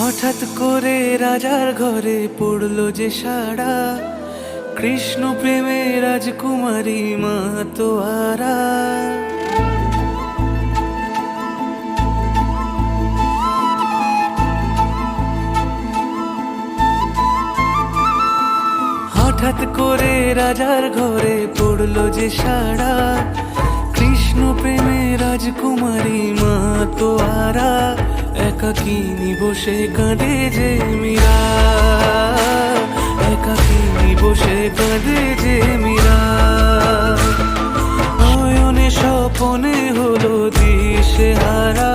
হঠাৎ করে রাজার ঘরে পড়ল যে সাড়া। কৃষ্ণ প্রেমে রাজকুমারী মা তোয়ারা। হঠাৎ করে রাজার ঘরে পড়ল যে সাড়া। কৃষ্ণ প্রেমে রাজকুমারী মা তোয়ারা। একাকিনী বসে কাঁদে যে মীরা? একাকিনী বসে কাঁদে যে মীরা? নয়নে স্বপনে হলো দিশে হারা,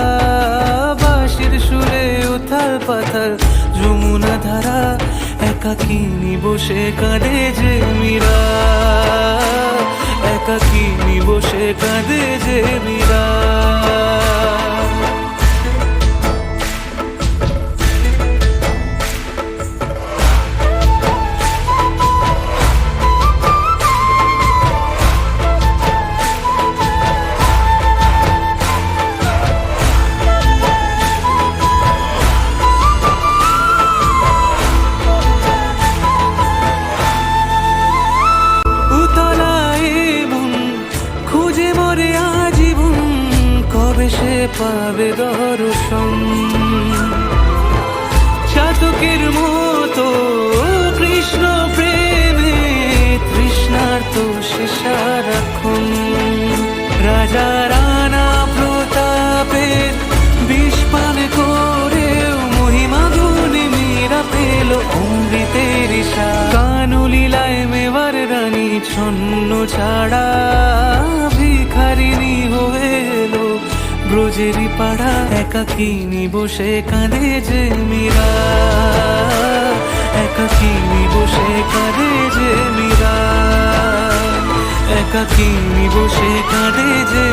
বাঁশির সুরে উথাল পাথাল যমুনা ধারা। একাকিনী বসে কাঁদে যে মীরা? একাকিনী বসে কাঁদে যে মীরা? কবে সে পাবে দর্শন। চাতকের মতো কৃষ্ণ প্রেমে তৃষ্ণার্ত সে সারাক্ষণ। রাজা রানা প্রতাপের বিষ পান করেও মহিমা গুণে মীরা পেল অমৃতের কানুলীলায় মেবার রানী ছন্ন ছাড়া ব্রজেরই পাড়া একাকিনী বসে কাঁদে যে মীরা? একাকিনী বসে কাঁদে যে মীরা? একাকিনী বসে কাঁদে যে